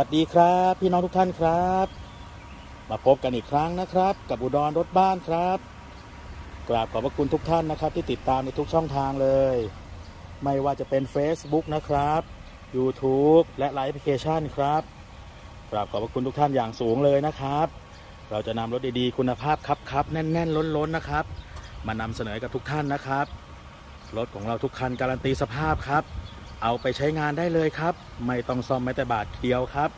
สวัสดีครับ พี่น้องทุกท่านครับ มาพบกันอีกครั้งนะครับ กับอุดรรถบ้านครับ กราบขอบพระคุณทุกท่านนะครับ ที่ติดตามในทุกช่องทางเลย ไม่ว่าจะเป็น Facebook นะครับ YouTube และไลฟ์แอปพลิเคชันครับกราบขอบพระคุณทุกท่านอย่างสูงเลยนะครับ เราจะนำรถดีๆ คุณภาพครับครับแน่นๆ ล้นๆนะครับ มานำเสนอกับทุกท่านนะครับรถของเราทุกคันการันตีสภาพครับ เอาไปใช้งานได้เลยครับ ไม่ต้องซ่อมแม้แต่บาทเดียวครับ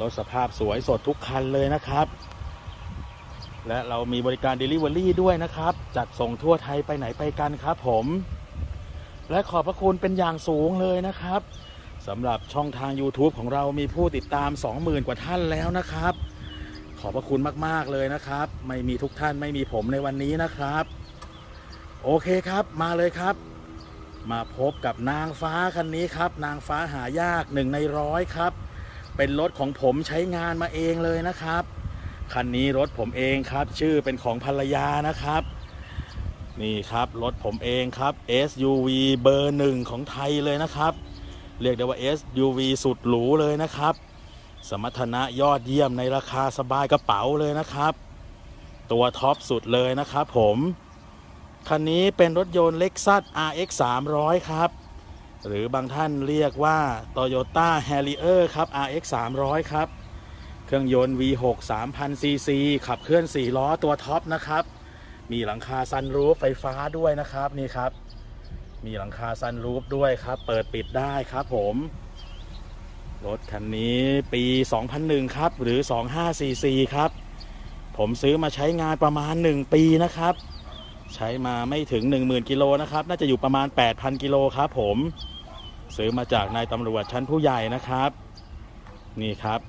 รถสภาพสวยสดทุกคันเลยนะครับ และเรามีบริการ Delivery ด้วยนะครับ จัดส่งทั่วไทยไปไหนไปกันครับผม และขอบพระคุณเป็นอย่างสูงเลยนะครับสำหรับช่องทาง YouTube ของเรามีผู้ติดตาม 20,000 กว่าท่านแล้วนะครับ ขอบพระคุณมาก ๆ เลยนะครับ ไม่มีทุกท่านไม่มีผมในวันนี้นะครับ โอเคครับมาเลยครับ มาพบกับนางฟ้าคันนี้ครับ นางฟ้าหายากหนึ่งในร้อยครับ เป็นรถของผมใช้งานมาเองเลยนะครับ คันนี้รถผมเองครับ ชื่อเป็นของภรรยานะครับ นี่ครับรถผมเองครับ SUV เบอร์หนึ่งของไทยเลยนะครับ เรียกได้ว่า SUV สุดหรูเลยนะครับ สมรรถนะยอดเยี่ยมในราคาสบายกระเป๋าเลยนะครับ ตัวท็อปสุดเลยนะครับผม คันนี้เป็นรถยนต์ Lexus RX 300ครับ หรือบางท่านเรียกว่า Toyota Harrier ครับ RX 300ครับ เครื่องยนต์ V6 3000 cc ขับเคลื่อน 4 ล้อตัวท็อปนะครับ มีหลังคาซันรูฟไฟฟ้าด้วยนะครับนี่ครับ มีหลังคาซันรูฟด้วยครับ เปิดปิดได้ครับผม รถคันนี้ปี 2001 ครับ หรือ 2544ครับ ผมซื้อมาใช้งานประมาณ 1 ปีนะครับ ใช้มาไม่ถึง 10,000กิโลนะครับ น่าจะอยู่ประมาณ 8,000กิโลครับผมซื้อมาจากนายตำรวจชั้นผู้ใหญ่นะครับ นี่ครับ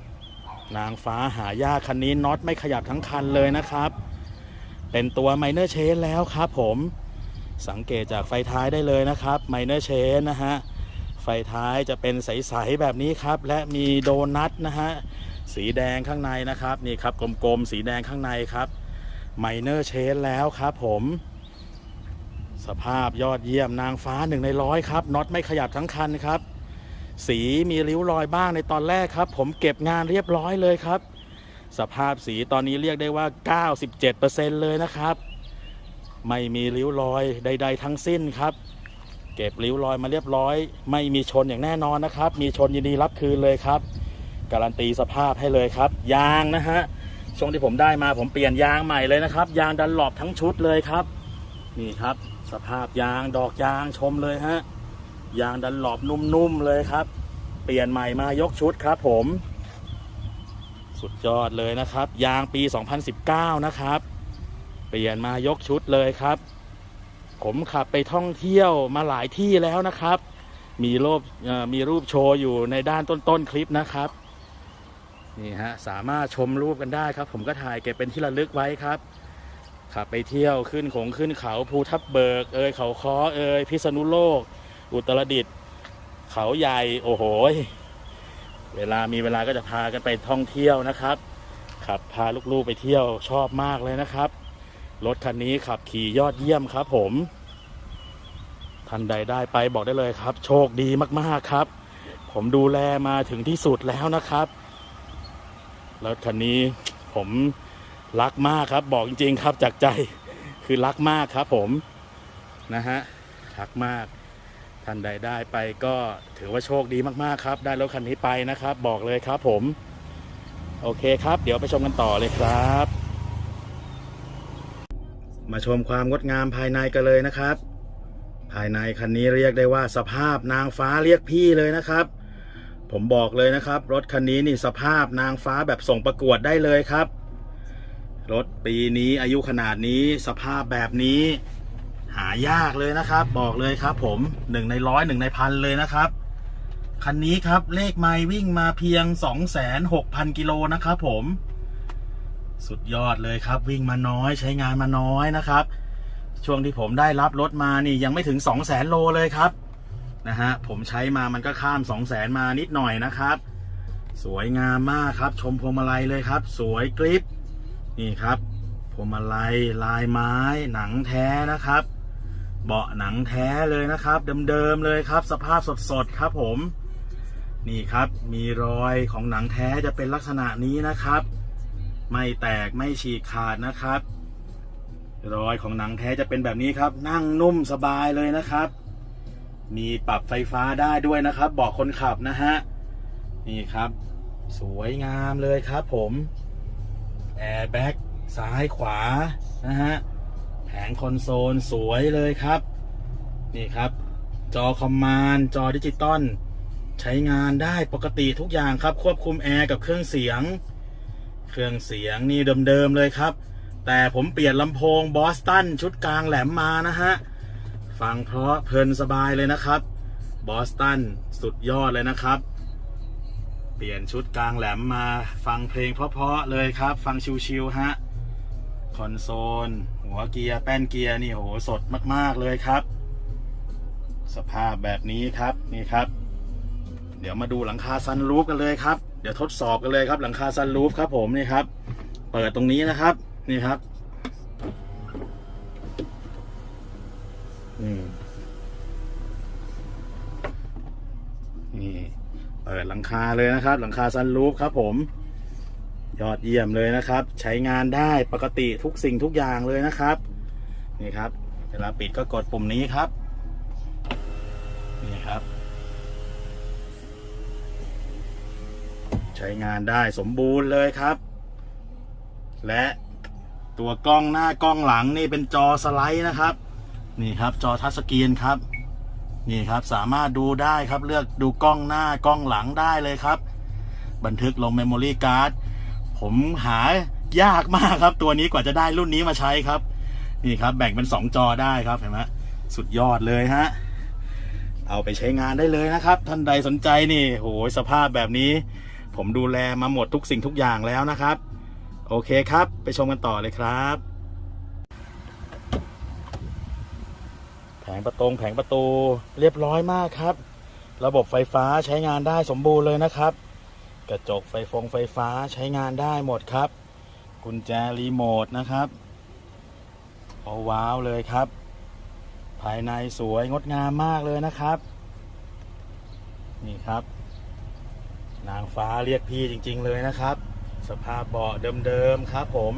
นางฟ้าหายากคันนี้น็อตไม่ขยับทั้งคันเลยนะครับ เป็นตัวไมเนอร์เชนแล้วครับผมสังเกตจากไฟท้ายได้เลยนะครับไมเนอร์เชนนะฮะไฟท้ายจะเป็นใส ๆ แบบนี้ครับ และมีโดนัทนะฮะสีแดงข้างในนะครับ นี่ครับกลม ๆ สีแดงข้างในครับไมเนอร์เชนแล้วครับผม สภาพยอดเยี่ยมนางฟ้าหนึ่งในร้อยครับน็อตไม่ขยับทั้งคันครับ สีมีริ้วรอยบ้างในตอนแรกครับ ผมเก็บงานเรียบร้อยเลยครับ สภาพสีตอนนี้เรียกได้ว่า 97%เลยนะครับ ไม่มีริ้วรอยใด ๆ ทั้งสิ้นครับ เก็บริ้วรอยมาเรียบร้อย ไม่มีชนอย่างแน่นอนนะครับ มีชนยินดีรับคืนเลยครับ การันตีสภาพให้เลยครับ ยางนะฮะช่วงที่ผมได้มาผมเปลี่ยนยางใหม่เลยนะครับ ยางดันหลอบทั้งชุดเลยครับ นี่ครับ สภาพยางดอกยางชมเลยฮะ ยางดันหลอบนุ่มๆเลยครับ เปลี่ยนใหม่มายกชุดครับผม สุดยอดเลยนะครับ ยางปี 2019 นะครับ เปลี่ยนมายกชุดเลยครับ ผมขับไปท่องเที่ยวมาหลายที่แล้วนะครับ มีรูปมีรูปโชว์อยู่ในด้านต้นๆคลิปนะครับนี่ฮะสามารถชมรูปกันได้ครับ ผมก็ถ่ายเก็บเป็นที่ระลึกไว้ครับ ขับไปเที่ยวขึ้นขงขึ้นเขาภูทับเบิก เอยเขาค้อเอยพิษณุโลก อุตรดิตถ์เขาใหญ่โอ้โหเวลามีเวลาก็จะพากันไปท่องเที่ยวนะครับขับพาลูกๆไปเที่ยวชอบมากเลยนะครับรถคันนี้ขับขี่ยอดเยี่ยมครับ ผมท่านใดได้ไปบอกได้เลยครับ โชคดีมากๆครับ ผมดูแลมาถึงที่สุดแล้วนะครับรถคันนี้ผม รักมากครับบอกจริงๆครับจากใจคือรักมากครับผมนะฮะรักมากท่านใดได้ไปก็ถือว่าโชคดีมากๆครับ ได้รถคันนี้ไปนะครับ บอกเลยครับผม โอเคครับ เดี๋ยวไปชมกันต่อเลยครับ มาชมความงดงามภายในกันเลยนะครับ ภายในคันนี้เรียกได้ว่าสภาพนางฟ้าเรียกพี่เลยนะครับ ผมบอกเลยนะครับ รถคันนี้นี่สภาพนางฟ้าแบบส่งประกวดได้เลยครับ รถปีนี้อายุขนาดนี้สภาพแบบนี้หายากเลยนะครับ บอกเลยครับ ผมหนึ่งในร้อยหนึ่งในพันเลยนะครับคันนี้ครับเลขไมล์วิ่งมาเพียง 26,000 กิโลนะครับผม สุดยอดเลยครับ วิ่งมาน้อยใช้งานมาน้อยนะครับ ช่วงที่ผมได้รับรถมานี่ยังไม่ถึง 2 0 0 0 0 0 โลเลยครับนะฮะผมใช้มามันก็ข้าม 2 0 0 0 0 0 มานิดหน่อยนะครับ สวยงามมากครับ ชมพวงมาลัยเลยครับ สวยกริบ นี่ครับพวงมาลัยลายไม้หนังแท้นะครับ เบาะหนังแท้เลยนะครับ เดิมๆเลยครับ สภาพสดๆครับผม นี่ครับมีรอยของหนังแท้จะเป็นลักษณะนี้นะครับ ไม่แตกไม่ฉีกขาดนะครับ รอยของหนังแท้จะเป็นแบบนี้ครับ นั่งนุ่มสบายเลยนะครับ มีปรับไฟฟ้าได้ด้วยนะครับเบอกคนขับนะฮะนี่ครับ สวยงามเลยครับผม แอร์แบ็กซ้ายขวานะฮะแผงคอนโซลสวยเลยครับ นี่ครับ จอคอมมานด์จอดิจิตอลใช้งานได้ปกติทุกอย่างครับ ควบคุมแอร์กับเครื่องเสียง เครื่องเสียงนี่เดิมๆเลยครับ แต่ผมเปลี่ยนลำโพงบอสตันชุดกลางแหลมมานะฮะ ฟังเพราะเพลินสบายเลยนะครับบอสตันสุดยอดเลยนะครับ เปลี่ยนชุดกลางแหลมมาฟังเพลงเพราะๆเลยครับ ฟังชิวๆฮะ คอนโซล หัวเกียร์แป้นเกียร์นี่โหสดมากๆเลยครับ สภาพแบบนี้ครับนี่ครับ เดี๋ยวมาดูหลังคาซันรูฟกันเลยครับ เดี๋ยวทดสอบกันเลยครับ หลังคาซันรูฟครับผมนี่ครับ เปิดตรงนี้นะครับ นี่ครับนี่ เปิดหลังคาเลยนะครับ หลังคาซันรูฟครับผม ยอดเยี่ยมเลยนะครับ ใช้งานได้ปกติทุกสิ่งทุกอย่างเลยนะครับ นี่ครับ เวลาปิดก็กดปุ่มนี้ครับ นี่ครับ ใช้งานได้สมบูรณ์เลยครับ และตัวกล้องหน้ากล้องหลังนี่เป็นจอสไลด์นะครับ นี่ครับจอทัชสกรีนครับ นี่ครับสามารถดูได้ครับเลือกดูกล้องหน้ากล้องหลังได้เลยครับ บันทึกลงเมมโมรี่การ์ดผมหายากมากครับ ตัวนี้กว่าจะได้รุ่นนี้มาใช้ครับ นี่ครับ แบ่งเป็น 2 จอได้ครับเห็นไหมสุดยอดเลยฮะเอาไปใช้งานได้เลยนะครับ ท่านใดสนใจนี่โหยสภาพแบบนี้ ผมดูแลมาหมดทุกสิ่งทุกอย่างแล้วนะครับ โอเคครับ ไปชมกันต่อเลยครับ ผงประตงแผงประตูเรียบร้อยมากครับ ระบบไฟฟ้าใช้งานได้สมบูรณ์เลยนะครับ กระจกไฟฟงไฟฟ้าใช้งานได้หมดครับ กุญแจรีโมทนะครับโอ้ว้าวเลยครับ ภายในสวยงดงามมากเลยนะครับ นี่ครับ นางฟ้าเรียกพี่จริง ๆ เลยนะครับ สภาพเบาะเดิมๆครับผม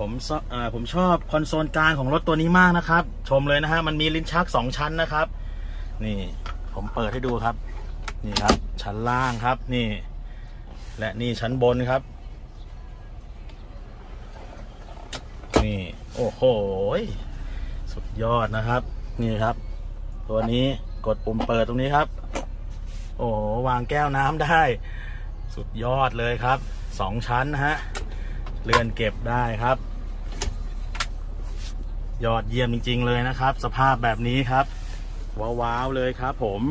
ผมชอบเอ่อผมชอบคอนโซลกลางของรถตัวนี้มากนะครับ ชมเลยนะฮะมันมีลิ้นชักสองชั้นนะครับ นี่ผมเปิดให้ดูครับ นี่ครับ ชั้นล่างครับนี่ และนี่ชั้นบนครับ นี่ โอ้โหสุดยอดนะครับ นี่ครับ ตัวนี้กดปุ่มเปิดตรงนี้ครับ โอ้โหวางแก้วน้ำได้ สุดยอดเลยครับสองชั้นนะฮะเลื่อนเก็บได้ครับ ยอดเยี่ยมจริง ๆ เลยนะครับ สภาพแบบนี้ครับ ว้าวๆเลยครับผม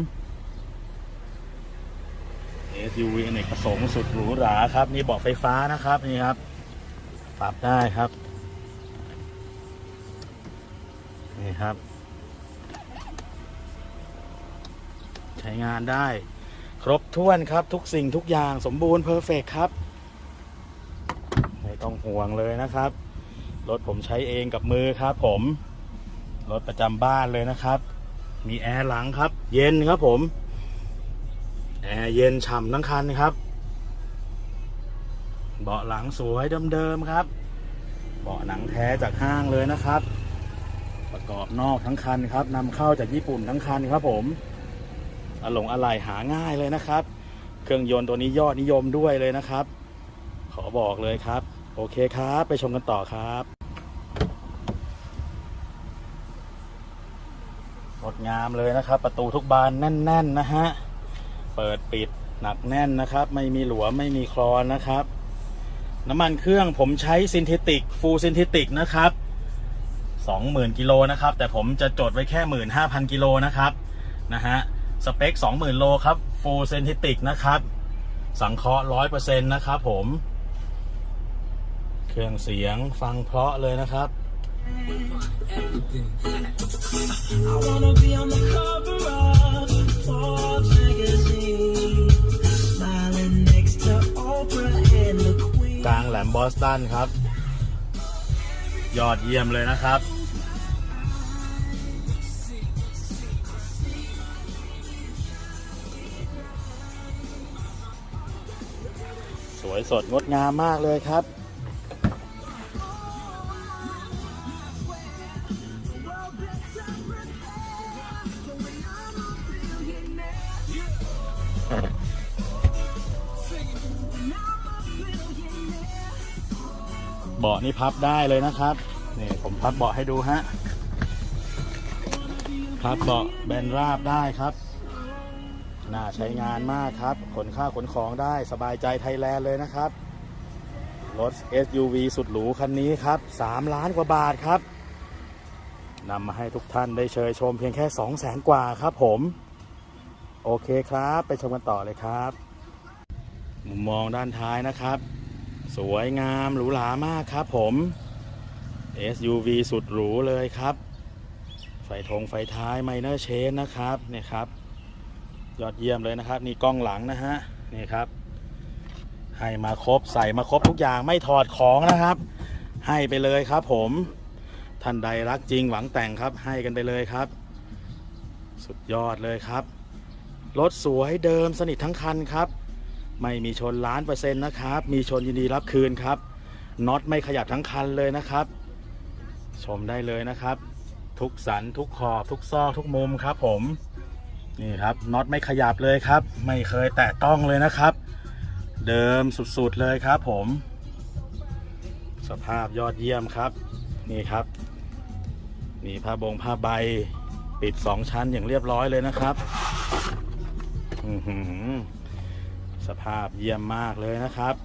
SUV อเนกประสงค์สุดหรูหราครับ นี่เบาะไฟฟ้านะครับนี่ครับ ปรับได้ครับ นี่ครับ ใช้งานได้ ครบถ้วนครับทุกสิ่งทุกอย่างสมบูรณ์เพอร์เฟกครับ ไม่ต้องห่วงเลยนะครับ รถผมใช้เองกับมือครับผม รถประจำบ้านเลยนะครับ มีแอร์หลังครับ เย็นครับผม แอร์เย็นฉ่ำทั้งคันครับ เบาะหลังสวยเดิมๆครับ เบาะหนังแท้จากห้างเลยนะครับ ประกอบนอกทั้งคันครับนำเข้าจากญี่ปุ่นทั้งคันครับผมอลงอะไหล่หาง่ายเลยนะครับ เครื่องยนต์ตัวนี้ยอดนิยมด้วยเลยนะครับ ขอบอกเลยครับ โอเคครับ ไปชมกันต่อครับ งดงามเลยนะครับ ประตูทุกบานแน่น ๆ นะฮะ เปิดปิดหนักแน่นนะครับ ไม่มีหลวมไม่มีคลอนนะครับ น้ำมันเครื่องผมใช้ซินเทติก ฟูลซินเทติกนะครับ20,000กิโลนะครับ แต่ผมจะจดไว้แค่ 15,000 กิโลนะครับนะฮะสเปค 20,000 โลครับฟูลซินเทติกนะครับ สังเคราะห์100%นะครับผม เครื่องเสียงฟังเพราะเลยนะครับ I wanna be on the cover of Forbes magazine, smiling next to Oprah and the Queen. กลางแหลมบอสตันครับ ยอดเยี่ยมเลยนะครับนวยสดงดงามมากเลยครับ นี่พับได้เลยนะครับนี่ผมพับเบาะให้ดูฮะพับเบาะแบนราบได้ครับน่าใช้งานมากครับ ขนข้าวขนของได้สบายใจไทยแลนด์เลยนะครับ รถ SUV สุดหรูคันนี้ครับ 3 ล้านกว่าบาทครับนำมาให้ทุกท่านได้เชยชมเพียงแค่ 2 0 0แสนกว่าครับผม โอเคครับ ไปชมกันต่อเลยครับ มุมมองด้านท้ายนะครับ สวยงามหรูหรามากครับผม SUV สุดหรูเลยครับ ไฟธงไฟท้ายไมเนอร์เชนนะครับเนี่ยครับ ยอดเยี่ยมเลยนะครับ นี่กล้องหลังนะฮะนี่ครับ ให้มาครบใส่มาครบทุกอย่างไม่ถอดของนะครับ ให้ไปเลยครับผมท่านใดรักจริงหวังแต่งครับ ให้กันไปเลยครับ สุดยอดเลยครับรถสวยเดิมสนิททั้งคันครับ ไม่มีชนล้านเปอร์เซ็นต์นะครับ มีชนยินดีรับคืนครับน็อตไม่ขยับทั้งคันเลยนะครับ ชมได้เลยนะครับ ทุกสันทุกขอบทุกซอกทุกมุมครับ ผมนี่ครับน็อตไม่ขยับเลยครับ ไม่เคยแตะต้องเลยนะครับ เดิมสุดๆเลยครับ ผม สภาพยอดเยี่ยมครับ นี่ครับนี่ผ้าบงผ้าใบปิดสองชั้นอย่างเรียบร้อยเลยนะครับ อือหือ สภาพเยี่ยมมากเลยนะครับ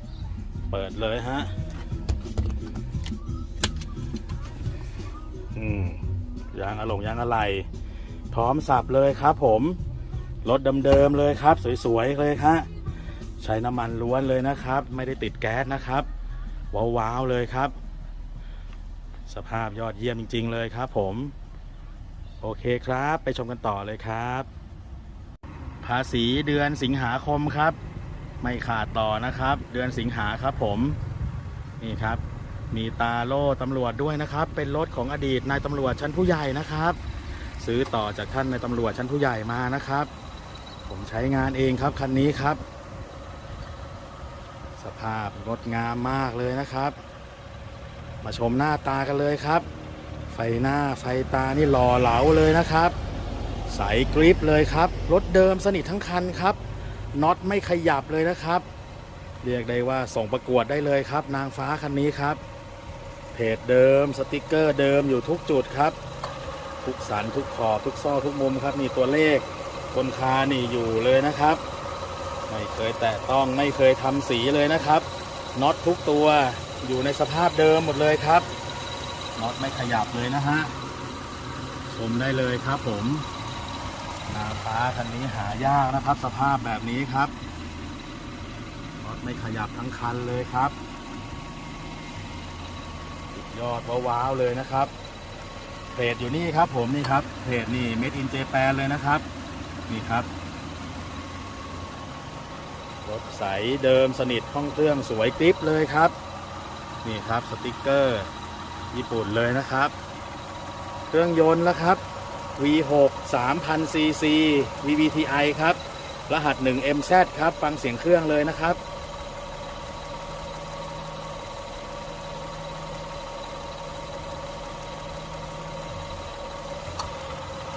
เปิดเลยฮะอืมยางอะหลงยางอะไหลพร้อมสับเลยครับผม รถเดิมๆเลยครับ สวยๆเลยฮะใช้น้ำมันล้วนเลยนะครับ ไม่ได้ติดแก๊สนะครับ ว้าวๆเลยครับ สภาพยอดเยี่ยมจริง ๆ เลยครับ ผม โอเคครับ ไปชมกันต่อเลยครับ ภาษีเดือนสิงหาคมครับ ไม่ขาดต่อนะครับ เดือนสิงหาครับผม นี่ครับ มีตาโล่ตำรวจด้วยนะครับ เป็นรถของอดีตนายตำรวจชั้นผู้ใหญ่นะครับ ซื้อต่อจากท่านในตำรวจชั้นผู้ใหญ่มานะครับ ผมใช้งานเองครับคันนี้ครับ สภาพงดงามมากเลยนะครับ มาชมหน้าตากันเลยครับ ไฟหน้าไฟตานี่หล่อเหลาเลยนะครับ ใสกริปเลยครับ รถเดิมสนิททั้งคันครับ น็อตไม่ขยับเลยนะครับ เรียกได้ว่าส่งประกวดได้เลยครับ นางฟ้าคันนี้ครับ เพจเดิมสติกเกอร์เดิมอยู่ทุกจุดครับ ทุกสันทุกขอบทุกซอกทุกมุมครับนี่ตัวเลขคนคานี่อยู่เลยนะครับ ไม่เคยแตะต้องไม่เคยทำสีเลยนะครับน็อตทุกตัวอยู่ในสภาพเดิมหมดเลยครับน็อตไม่ขยับเลยนะฮะชมได้เลยครับผม นาฟ้าคันนี้หายากนะครับ สภาพแบบนี้ครับน็อตไม่ขยับทั้งคันเลยครับ ยอดว้าวๆเลยนะครับเพจอยู่นี่ครับผมนี่ครับเพจนี่ Made in Japan เลยนะครับ นี่ครับรถใสเดิมสนิทห้องเครื่องสวยกริปเลยครับ นี่ครับสติกเกอร์ ญี่ปุ่นเลยนะครับ เครื่องยนต์แล้วครับ V6 3000 cc VVTi ครับ รหัส 1MZ ครับ ฟังเสียงเครื่องเลยนะครับ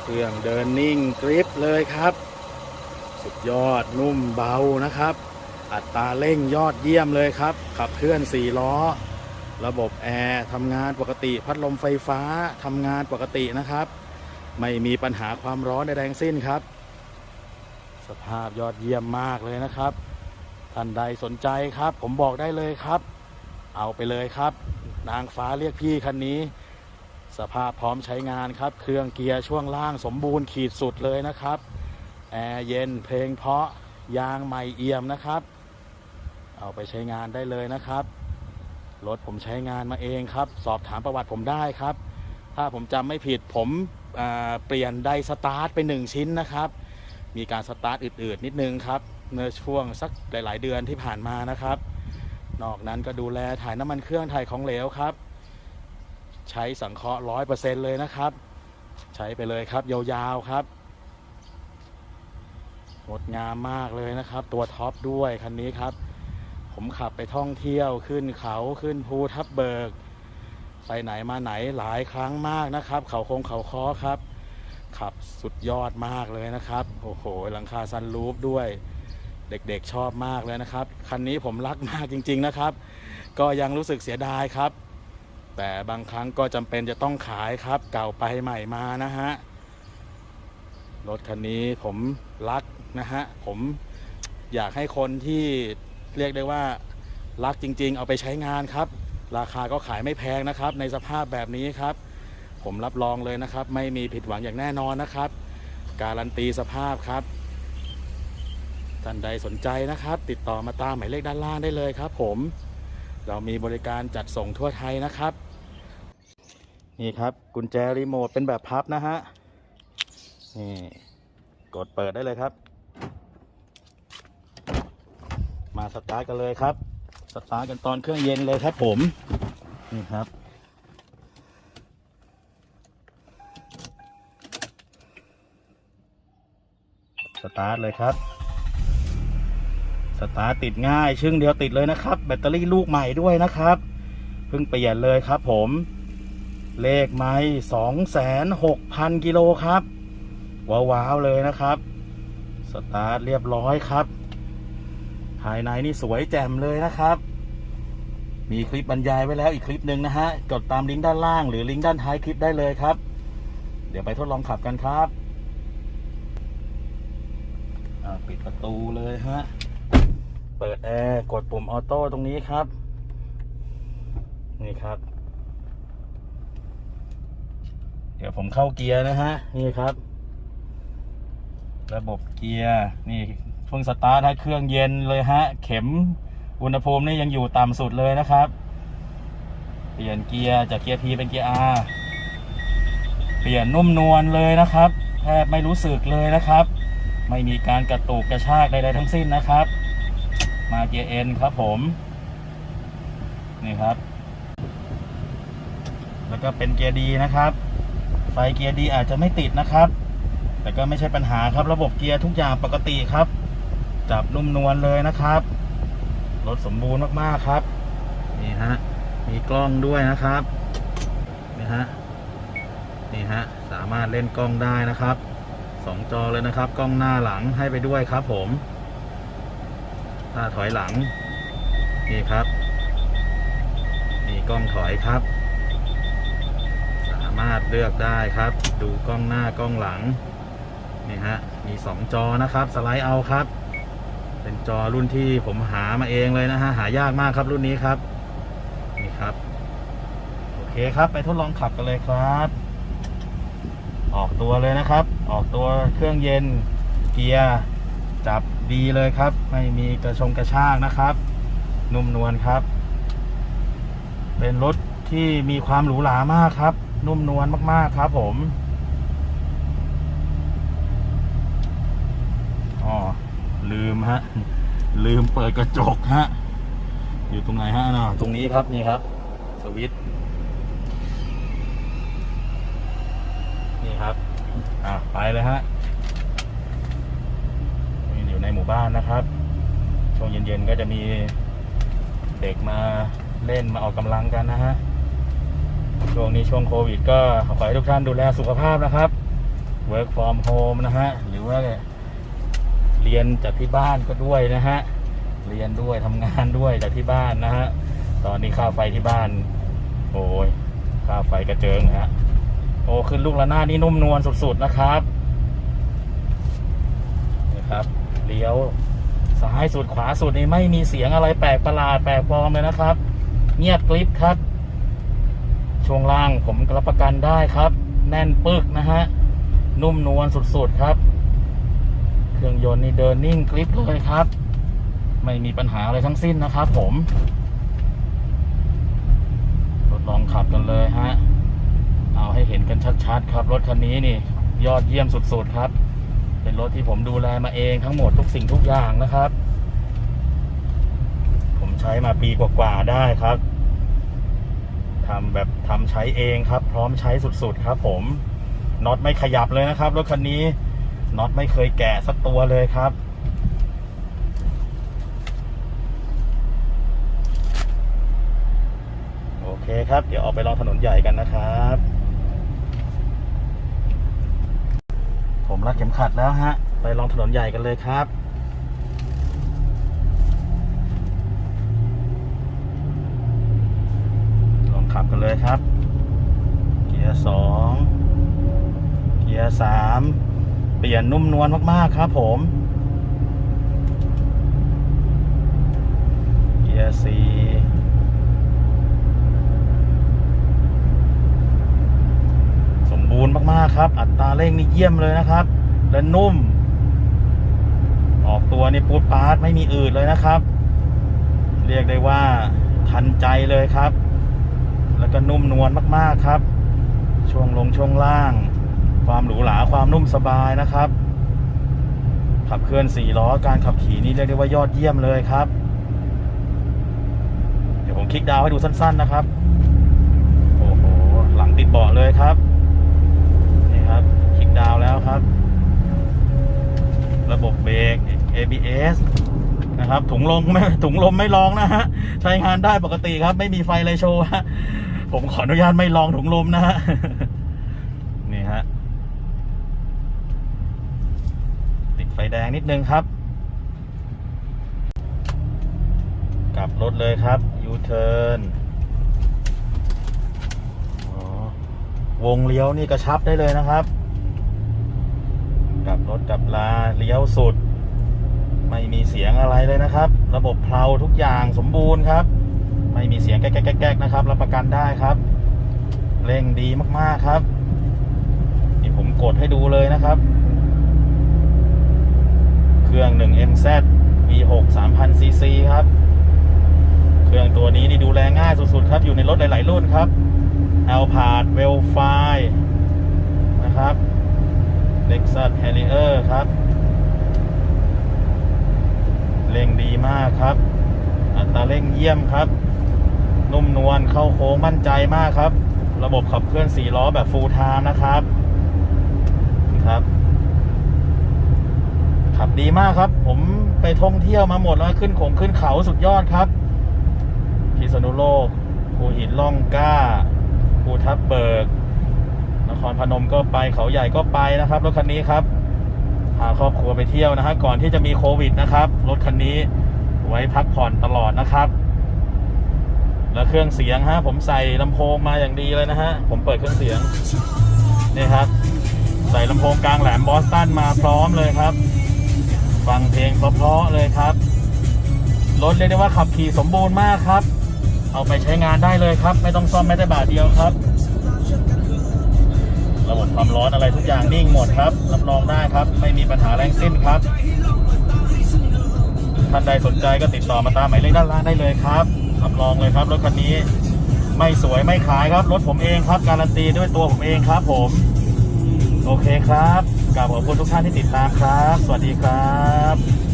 เครื่องเดินนิ่งกริปเลยครับ สุดยอดนุ่มเบานะครับ อัตราเร่งยอดเยี่ยมเลยครับ ขับเคลื่อน 4 ล้อ ระบบแอร์ทำงานปกติ พัดลมไฟฟ้าทำงานปกตินะครับ ไม่มีปัญหาความร้อนใดๆทั้งสิ้นครับ สภาพยอดเยี่ยมมากเลยนะครับ ท่านใดสนใจครับ ผมบอกได้เลยครับ เอาไปเลยครับ นางฟ้าเรียกพี่คันนี้ สภาพพร้อมใช้งานครับ เครื่องเกียร์ช่วงล่างสมบูรณ์ขีดสุดเลยนะครับแอร์เย็นเพลงเพราะยางใหม่เอี่ยมนะครับ เอาไปใช้งานได้เลยนะครับรถผมใช้งานมาเองครับ สอบถามประวัติผมได้ครับ ถ้าผมจำไม่ผิดผม เปลี่ยนไดสตาร์ทไปหนึ่งชิ้นนะครับ มีการสตาร์ทอืดๆนิดนึงครับในช่วงสักหลาย ๆ เดือนที่ผ่านมานะครับ นอกนั้นก็ดูแลถ่ายน้ำมันเครื่องถ่ายของเหลวครับ ใช้สังเคราะห์ร้อยเปอร์เซ็นต์เลยนะครับ ใช้ไปเลยครับยาวๆครับงดงามมากเลยนะครับ ตัวท็อปด้วยคันนี้ครับ ผมขับไปท่องเที่ยวขึ้นเขาขึ้นภูทับเบิก ไปไหนมาไหนหลายครั้งมากนะครับ เขาคงเขาคอครับขับสุดยอดมากเลยนะครับโอ้โหหลังคาซันรูฟด้วย เด็กๆชอบมากเลยนะครับ คันนี้ผมรักมากจริง ๆนะครับ ก็ยังรู้สึกเสียดายครับ แต่บางครั้งก็จำเป็นจะต้องขายครับ เก่าไปใหม่มานะฮะรถคันนี้ผมรักนะฮะผมอยากให้คนที่เรียกได้ว่ารักจริง ๆ เอาไปใช้งานครับ ราคาก็ขายไม่แพงนะครับ ในสภาพแบบนี้ครับ ผมรับรองเลยนะครับ ไม่มีผิดหวังอย่างแน่นอนนะครับ การันตีสภาพครับท่านใดสนใจนะครับ ติดต่อมาตามหมายเลขด้านล่างได้เลยครับ ผม เรามีบริการจัดส่งทั่วไทยนะครับ นี่ครับกุญแจรีโมทเป็นแบบพับนะฮะนี่กดเปิดได้เลยครับ มาสตาร์ทกันเลยครับ ตาร์ทกันตอนเครื่องเย็นเลยครับผม นี่ครับ สตาร์ทเลยครับ สตาร์ทติดง่าย ชึ่งเดียวติดเลยนะครับ แบตเตอรี่ลูกใหม่ด้วยนะครับ เพิ่งเปลี่ยนเลยครับผม เลขไม้สองแสนหกพันกิโลครับ ว้าวๆเลยนะครับ สตาร์ทเรียบร้อยครับายในนี่สวยแจ่มเลยนะครับ มีคลิปบรรยายไว้แล้วอีกคลิปหนึ่งนะฮะ กดตามลิงก์ด้านล่างหรือลิงก์ด้านท้ายคลิปได้เลยครับ เดี๋ยวไปทดลองขับกันครับปิดประตูเลยฮะ เปิดแอร์ กดปุ่มออโต้ตรงนี้ครับ นี่ครับ เดี๋ยวผมเข้าเกียร์นะฮะ นี่ครับ ระบบเกียร์ นี่ เพิ่งสตาร์ทให้เครื่องเย็นเลยฮะ เข็มอุณหภูมินี่ยังอยู่ต่ำสุดเลยนะครับ เปลี่ยนเกียร์จากเกียร์ P เป็นเกียร์ R เปลี่ยนนุ่มนวลเลยนะครับแทบไม่รู้สึกเลยนะครับ ไม่มีการกระตุกกระชากใดๆทั้งสิ้นนะครับ มาเกียร์ N ครับผม นี่ครับ แล้วก็เป็นเกียร์ดีนะครับ ไฟเกียร์ดีอาจจะไม่ติดนะครับ แต่ก็ไม่ใช่ปัญหาครับระบบเกียร์ทุกอย่างปกติครับ จับนุ่มนวลเลยนะครับ รถสมบูรณ์มากๆครับ นี่ฮะ มีกล้องด้วยนะครับ นี่ฮะ นี่ฮะ สามารถเล่นกล้องได้นะครับสองจอเลยนะครับ กล้องหน้าหลังให้ไปด้วยครับ ผม ถ้าถอยหลัง นี่ครับมีกล้องถอยครับ สามารถเลือกได้ครับ ดูกล้องหน้า กล้องหลังนี่ฮะ มีสองจอนะครับ สไลด์เอาครับ เป็นจอรุ่นที่ผมหามาเองเลยนะฮะหายากมากครับรุ่นนี้ครับนี่ครับ โอเคครับไปทดลองขับกันเลยครับ ออกตัวเลยนะครับ ออกตัวเครื่องเย็นเกียร์จับดีเลยครับ ไม่มีกระชงกระชากนะครับ นุ่มนวลครับ เป็นรถที่มีความหรูหรามากครับ นุ่มนวลมากๆครับผมอ๋อ ลืมฮะ ลืมเปิดกระจกฮะ อยู่ตรงไหนฮะนะตรงนี้ครับนี่ครับ สวิตนี่ครับ อะไปเลยฮะนี่อยู่ในหมู่บ้านนะครับ ช่วงเย็นๆก็จะมีเด็กมาเล่นมาออกกำลังกันนะฮะ ช่วงนี้ช่วงโควิด ก็ขอให้ทุกท่านดูแลสุขภาพนะครับ work from home นะฮะ หรือว่า เรียนจากที่บ้านก็ด้วยนะฮะ เรียนด้วยทำงานด้วยจากที่บ้านนะฮะ ตอนนี้ค่าไฟที่บ้าน โอ้ยค่าไฟกระเจิงฮะ โอ้ขึ้นลูกระนาดนี่นุ่มนวลสุดๆนะครับนี่ครับเลี้ยวซ้ายสุดขวาสุดนี่ไม่มีเสียงอะไรแปลกประหลาดแปลกปลอมเลยนะครับ เงียบกริบครับ ช่วงล่างผมรับประกันได้ครับ แน่นปึกนะฮะ นุ่มนวลสุดๆครับ เครื่องยนต์นี่เดินนิ่งกริบเลยครับ ไม่มีปัญหาอะไรทั้งสิ้นนะครับผมทดลองขับกันเลยฮะ เอาให้เห็นกันชัดๆ ครับ รถคันนี้นี่ ยอดเยี่ยมสุดๆครับ เป็นรถที่ผมดูแลมาเองทั้งหมดทุกสิ่งทุกอย่างนะครับ ผมใช้มาปีกว่าๆได้ครับทำแบบทำใช้เองครับ พร้อมใช้สุดๆครับ ผมน็อตไม่ขยับเลยนะครับรถคันนี้ น็อตไม่เคยแกะสักตัวเลยครับ โอเคครับ เดี๋ยวออกไปลองถนนใหญ่กันนะครับ ผมรัดเข็มขัดแล้วฮะ ไปลองถนนใหญ่กันเลยครับลองขับกันเลยครับ เกียร์สองเกียร์สาม เปลี่ยนนุ่มนวลมากๆครับผมเกียร์สี่สมบูรณ์มากๆครับ อัตราเร่งนี่เยี่ยมเลยนะครับ และนุ่ม ออกตัวนี่ปูดปาดไม่มีอืดเลยนะครับ เรียกได้ว่าทันใจเลยครับ แล้วก็นุ่มนวลมากๆครับ ช่วงลงช่วงล่าง ความหรูหราความนุ่มสบายนะครับ ขับเคลื่อนสี่ล้อการขับขี่นี่เรียกได้ว่ายอดเยี่ยมเลยครับ เดี๋ยวผมคลิกดาวให้ดูสั้น ๆนะครับ โอ้โหหลังติดเบาะเลยครับนี่ครับคลิกดาวแล้วครับ ระบบเบรก ABS นะครับถุงลมไม่ถุงลมไม่ลองนะฮะใช้งานได้ปกติครับ ไม่มีไฟเลยโชว์ผมขออนุญาตไม่ลองถุงลมนะฮะ นี่ฮะ ติดไฟแด งนิดนึงครับ กลับรถเลยครับยูเทิร์นวงเลี้ยวนี่กระชับได้เลยนะครับ กลับรถกลับลาเลี้ยวสุด ไม่มีเสียงอะไรเลยนะครับ ระบบเพลาทุกอย่างสมบูรณ์ครับ ไม่มีเสียงแก๊กแก๊กๆๆนะครับรับประกันได้ครับ เร่งดีมากๆครับ นี่ผมกดให้ดูเลยนะครับ เครื่อง 1MZ V6 3000 cc ครับ เครื่องตัวนี้นี่ดูแลง่ายสุดๆครับ อยู่ในรถหลาย ๆ รุ่นครับ Alpard, w e l f i นะครับ Lexus Harrier ครับเร่งดีมากครับ อัตราเร่งเยี่ยมครับ นุ่มนวลเข้าโค้งมั่นใจมากครับ ระบบขับเคลื่อน4ล้อแบบ full time นะครับครับ ดีมากครับ ผมไปท่องเที่ยวมาหมดแล้วขึ้นขงขึ้นเขาสุดยอดครับ พิษณุโลกภูหินล่องกล้าภูทับเบิก นครพนมก็ไปเขาใหญ่ก็ไปนะครับรถคันนี้ครับพาครอบครัวไปเที่ยวนะฮะก่อนที่จะมีโควิดนะครับรถคันนี้ไว้พักผ่อนตลอดนะครับ แล้วเครื่องเสียงฮะผมใส่ลำโพงมาอย่างดีเลยนะฮะผมเปิดเครื่องเสียงนี่ครับ ใส่ลำโพงกลางแหลมบอสตันมาพร้อมเลยครับ ฟังเพลงเพราะๆเลยครับ รถเรียกได้ว่าขับขี่สมบูรณ์มากครับ เอาไปใช้งานได้เลยครับ ไม่ต้องซ่อมแม้แต่บาทเดียวครับ ระบบความร้อนอะไรทุกอย่างนิ่งหมดครับ รับรองได้ครับ ไม่มีปัญหาแรงสิ้นครับ ท่านใดสนใจก็ติดต่อมาตามหมายเลขด้านล่างได้เลยครับ รับรองเลยครับรถคันนี้ไม่สวยไม่ขายครับ รถผมเองครับ การันตีด้วยตัวผมเองครับผม โอเคครับ กราบขอบคุณทุกท่านที่ติดตามครับ สวัสดีครับ